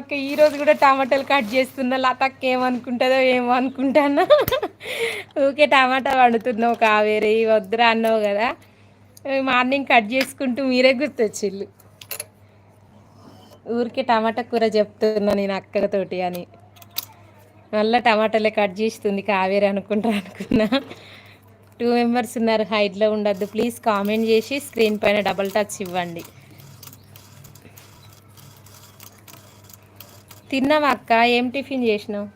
అక్క ఈరోజు కూడా టమాటాలు కట్ చేస్తున్నా. లతక్క ఏమనుకుంటుందో ఏమో అనుకుంటానా? ఊకే టమాటా వండుతున్నావు కావేరి వద్దురా అన్నావు కదా. మార్నింగ్ కట్ చేసుకుంటూ మీరే గుర్తొచ్చిల్లు ఊరికే టమాటా కూర చెప్తున్నా నేను అక్కతోటి అని. మళ్ళీ టమాటాలే కట్ చేస్తుంది కావేరి అనుకుంటా అనుకున్నా. టూ మెంబర్స్ ఉన్నారు హైట్లో ఉండద్దు. ప్లీజ్ కామెంట్ చేసి స్క్రీన్ పైన డబల్ టచ్ ఇవ్వండి. తిన్నావా అక్క? ఏం టిఫిన్ చేసినావు?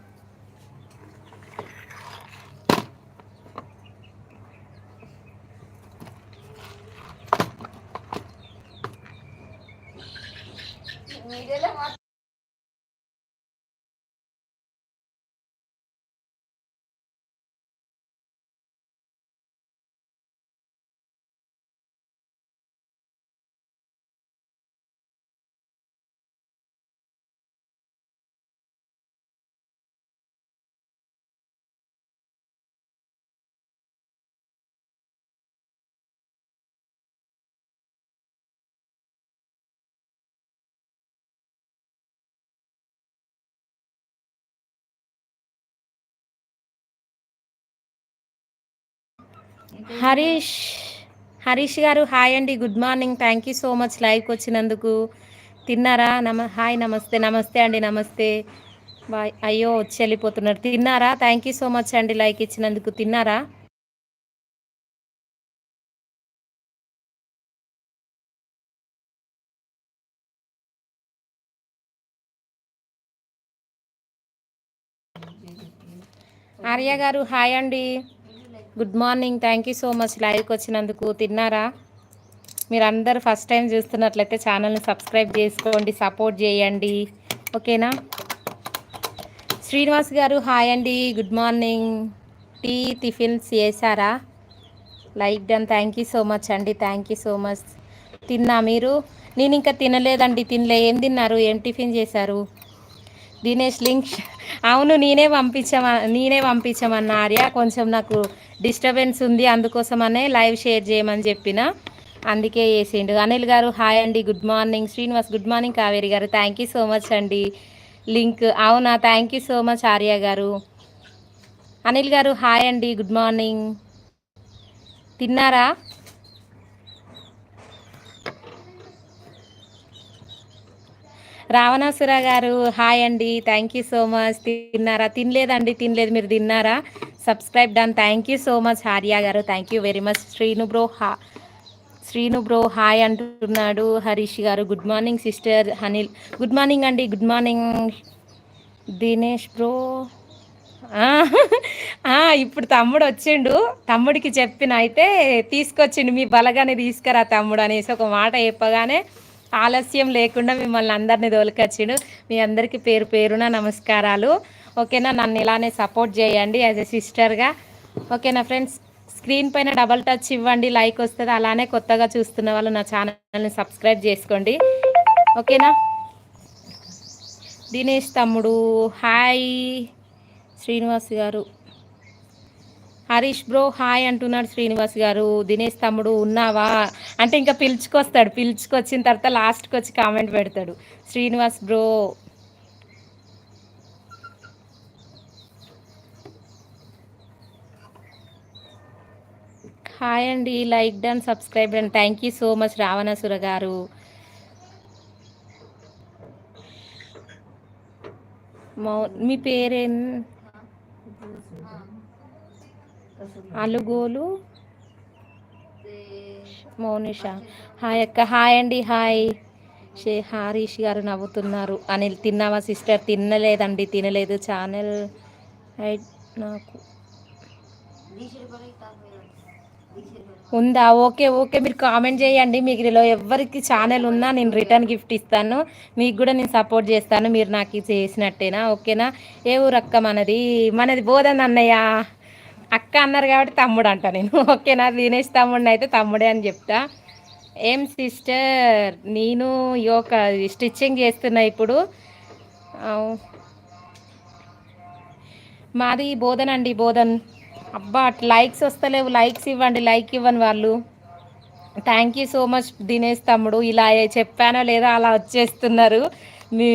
హరీష్ హరీష్ గారు హాయ్ అండి good morning thank you so much లైవ్కి వచ్చినందుకు. తిన్నారా? నమ హాయ్ నమస్తే నమస్తే అండి నమస్తే. బాయ్ అయ్యో వచ్చి వెళ్ళిపోతున్నారు. తిన్నారా? థ్యాంక్ యూ సో మచ్ అండి లైక్ ఇచ్చినందుకు. తిన్నారా? ఆర్య గారు హాయ్ అండి. Good morning. Thank you so much లైవ్కి వచ్చినందుకు. తిన్నారా? మీరు అందరు ఫస్ట్ టైం చూస్తున్నట్లయితే ఛానల్ని సబ్స్క్రైబ్ చేసుకోండి సపోర్ట్ చేయండి. ఓకేనా? శ్రీనివాస్ గారు హాయ్ అండి. Good morning. టీ టిఫిన్స్ చేశారా? Like done. Thank you so much అండి. Thank you so much. తిన్నా మీరు? నేను ఇంకా తినలేదండి. తినలే. ఏం తిన్నారు? ఏం టిఫిన్ చేశారు? దినేష్ లింక్. అవును నేనే పంపించమ నేనే పంపించమన్నా. ఆర్య కొంచెం నాకు డిస్టర్బెన్స్ ఉంది అందుకోసమనే లైవ్ షేర్ చేయమని చెప్పిన. అందుకే వేసిండు అనిల్ గారు హాయ్ అండి good morning. Srinivas good morning Kaveri garu. Thank you so much అండి. లింక్ అవునా? Thank you so much Arya garu. Anil garu hi అండి గుడ్ మార్నింగ్. తిన్నారా? రావణాసుర గారు హాయ్ అండి. థ్యాంక్ యూ సో మచ్ తిన్నారా? తినలేదండి. తినలేదు. మీరు తిన్నారా? Subscribe done thank you so much Haria garu. Thank you very much Srinu bro హా శ్రీను బ్రో హాయ్ అంటున్నాడు Harish garu. Good morning sister Anil good morning అండి. గుడ్ మార్నింగ్ దినేష్ బ్రో ఇప్పుడు తమ్ముడు వచ్చిండు. తమ్ముడికి చెప్పిన అయితే తీసుకొచ్చిండు. మీ బలగానే తీసుకురా తమ్ముడు అనేసి ఒక మాట చెప్పగానే ఆలస్యం లేకుండా మిమ్మల్ని అందరినీ తోలుకొచ్చిండు. మీ అందరికీ పేరు పేరున నమస్కారాలు. ఓకేనా? నన్ను ఇలానే సపోర్ట్ చేయండి యాజ్ ఎ సిస్టర్గా ఓకేనా ఫ్రెండ్స్ స్క్రీన్ పైన డబల్ టచ్ ఇవ్వండి లైక్ వస్తుంది. అలానే కొత్తగా చూస్తున్న వాళ్ళు నా ఛానల్ని సబ్స్క్రైబ్ చేసుకోండి. ఓకేనా? దినేష్ తమ్ముడు హాయ్ శ్రీనివాస్ గారు. హరీష్ బ్రో హాయ్ అంటున్నాడు శ్రీనివాస్ గారు. దినేష్ తమ్ముడు ఉన్నావా? అంటే ఇంకా పిలుచుకొస్తాడు. పిలుచుకొచ్చిన తర్వాత లాస్ట్కి వచ్చి కామెంట్ పెడతాడు. శ్రీనివాస్ బ్రో హాయ్ అండి like done subscribe and thank you so much Ravanasura garu. మీ పేరేం? అలుగోలు. మౌనిష. హాయ్ అక్క హాయ్ అండి హాయ్. షే హారీష్ గారు నవ్వుతున్నారు. అనిల్ తిన్నావా సిస్టర్? తినలేదండి తినలేదు. ఛానల్ నాకు. ఉందా? Okay okay. మీరు కామెంట్ చేయండి. మీకు ఎవరికి ఛానల్ ఉన్నా నేను రిటర్న్ గిఫ్ట్ ఇస్తాను. మీకు కూడా నేను సపోర్ట్ చేస్తాను. మీరు నాకు చేసినట్టేనా? ఓకేనా? ఏ ఊరక్క మనది? మనది బోధన అన్నయ్య. అక్క అన్నారు కాబట్టి తమ్ముడు అంట నేను. ఓకేనా? దినేష్ తమ్ముడిని అయితే తమ్ముడే అని చెప్తా. ఏం సిస్టర్? నేను యోక స్టిచ్చింగ్ చేస్తున్నా ఇప్పుడు. మాది బోధన్ అండి బోధన్. అబ్బా లైక్స్ వస్తలేవు. లైక్స్ ఇవ్వండి లైక్ ఇవ్వని వాళ్ళు. Thank you so much Dinesh తమ్ముడు. ఇలా చెప్పానో లేదా అలా వచ్చేస్తున్నారు. మీ